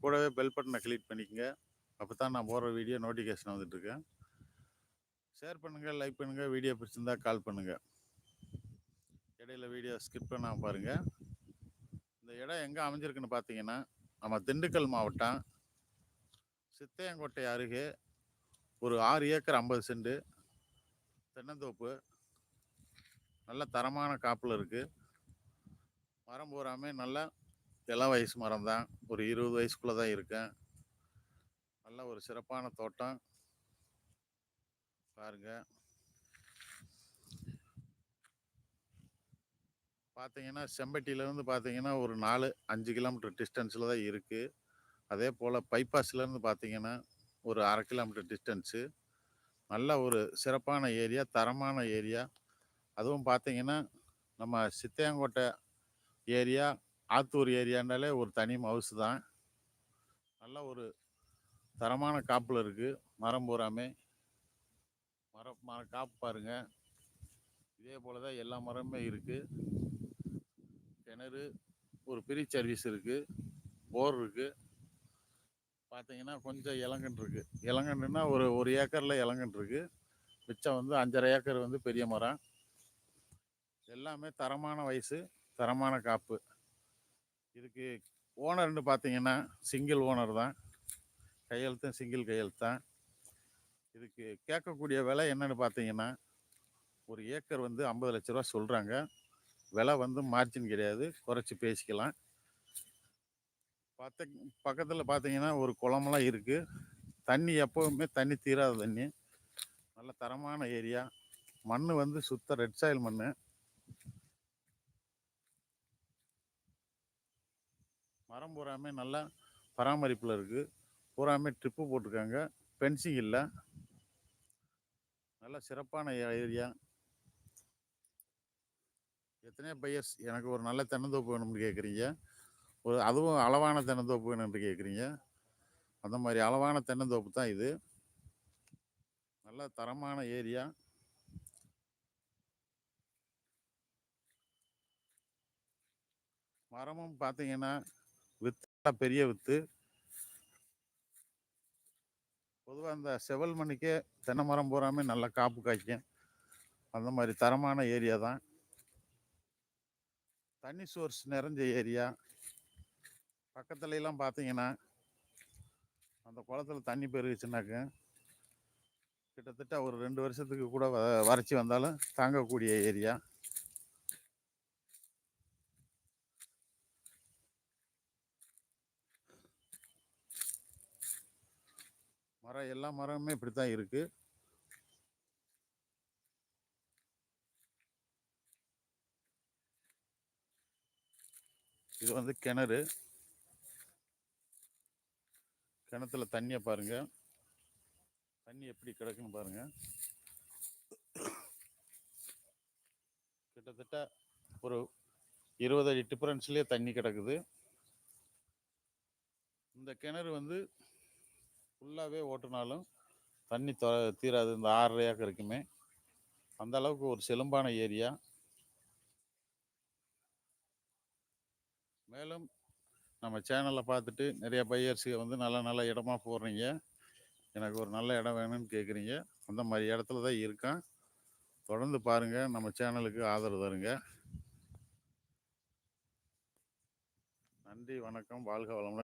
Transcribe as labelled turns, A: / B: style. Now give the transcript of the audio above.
A: கூடவே பெல் பட்டனை கிளிக் பண்ணிக்கங்க. அப்போ தான் நான் போடுற வீடியோ நோட்டிஃபிகேஷன் வந்துட்டுருக்கேன் ஷேர் பண்ணுங்கள் லைக் பண்ணுங்கள் வீடியோ பிடிச்சிருந்தா கால் பண்ணுங்கள் இடையில வீடியோ ஸ்கிப் பண்ணாமல் பாருங்கள் இந்த இடம் எங்கே அமைஞ்சிருக்குன்னு பார்த்தீங்கன்னா நம்ம திண்டுக்கல் மாவட்டம் சித்தையங்கோட்டை அருகே ஒரு ஆறு ஏக்கர் ஐம்பது சென்ட் தென்னந்தோப்பு நல்ல தரமான காப்பில் இருக்குது மரம் பூராமே நல்லா இளம் வயசு மரம் தான். ஒரு இருபது வயசுக்குள்ளே தான் இருக்கேன். நல்ல ஒரு சிறப்பான தோட்டம். பாருங்க. பார்த்தீங்கன்னா செம்பட்டியிலேருந்து பார்த்தீங்கன்னா ஒரு நாலு அஞ்சு கிலோமீட்டர் டிஸ்டன்ஸில் தான் இருக்குது அதே போல் பைபாஸ்லேருந்து பார்த்தீங்கன்னா ஒரு அரை கிலோமீட்டர் டிஸ்டன்ஸு நல்ல ஒரு சிறப்பான ஏரியா தரமான ஏரியா அதுவும் பார்த்தீங்கன்னா நம்ம சித்தையங்கோட்டை ஏரியா ஆத்தூர் ஏரியானாலே ஒரு தனி மவுசு தான். நல்ல ஒரு தரமான காப்பில் இருக்குது மரம் பூராமே. மரம் மர காப்பு பாருங்கள் இதே போல் தான் எல்லா மரமுமே இருக்குது கிணறு ஒரு பிரி சர்வீஸ் இருக்குது போர் இருக்குது பார்த்தீங்கன்னா கொஞ்சம் இளங்கன் இருக்குது இளங்கன்றுனா ஒரு ஒரு ஏக்கரில் இளங்கன் இருக்குது மிச்சம் வந்து அஞ்சரை ஏக்கர் வந்து பெரிய மரம். எல்லாமே தரமான வயசு தரமான காப்பு. இதுக்கு ஓனர்னு பார்த்தீங்கன்னா சிங்கிள் ஓனர் தான். கையெழுத்தும் சிங்கிள் கையெழுத்து தான் இதுக்கு கேட்கக்கூடிய விலை என்னன்னு பார்த்தீங்கன்னா ஒரு ஏக்கர் வந்து ஐம்பது லட்ச ரூபா சொல்கிறாங்க விலை வந்து மார்ஜின் கிடையாது. குறைச்சி பேசிக்கலாம். பார்த்த பக்கத்தில் பார்த்தீங்கன்னா ஒரு குளமெல்லாம் இருக்குது தண்ணி எப்போவுமே தண்ணி தீராத தண்ணி. நல்ல தரமான ஏரியா. மண் வந்து சுத்த ரெட் சாயில் மண் மரம் பூராமே நல்லா பராமரிப்பில் இருக்குது பூராமே ட்ரிப்பு போட்டிருக்காங்க. பென்சிங் இல்லை. நல்ல சிறப்பான ஏரியா எத்தனையோ பையர்ஸ் எனக்கு ஒரு நல்ல தென்னந்தோப்பு வேணும்னு கேட்குறீங்க ஒரு அதுவும் அளவான தென்னந்தோப்பு வேணும்னு கேட்குறீங்க அந்த மாதிரி அளவான தென்னந்தோப்பு தான் இது. நல்ல தரமான ஏரியா. மரமும் பார்த்தீங்கன்னா வித்து பெரிய வித்து. பொதுவாக அந்த செவல் மணிக்கே தென்னை மரம் பூராமே நல்ல காப்பு காய்க்கும். அந்த மாதிரி தரமான ஏரியா தான். தண்ணி சோர்ஸ் நிறைஞ்ச ஏரியா. பக்கத்துல எல்லாம் பார்த்தீங்கன்னா அந்த குளத்துல தண்ணி பெருகுச்சுனாக்க கிட்டத்தட்ட ஒரு ரெண்டு வருஷத்துக்கு கூட வ- வறட்சி வந்தாலும் தாங்கக்கூடிய ஏரியா. மரம் எல்லா மரமுமே இப்படி தான் இருக்கு. இது வந்து கிணறு. கிணத்துல தண்ணியை பாருங்க. தண்ணி எப்படி கிடக்குன்னு பாருங்க. கிட்டத்தட்ட ஒரு இருபது அடி டிஃபரன்ஸ்லேயே தண்ணி கிடக்குது. இந்த கிணறு வந்து ஃபுல்லாகவே ஓட்டுனாலும் தண்ணி தொ தீராது. இந்த ஆறரை ஏக்கருக்குமே அந்த அளவுக்கு ஒரு செலும்பான ஏரியா. மேலும் நம்ம சேனலை பார்த்துட்டு நிறைய பையர்ஸுக்கு வந்து நல்ல நல்ல இடமா போடுறீங்க எனக்கு ஒரு நல்ல இடம் வேணும்னு கேட்குறீங்க அந்த மாதிரி இடத்துல தான் இருக்கேன். தொடர்ந்து பாருங்கள் நம்ம சேனலுக்கு ஆதரவு தருங்க. நன்றி வணக்கம். வாழ்க வளமுடன்.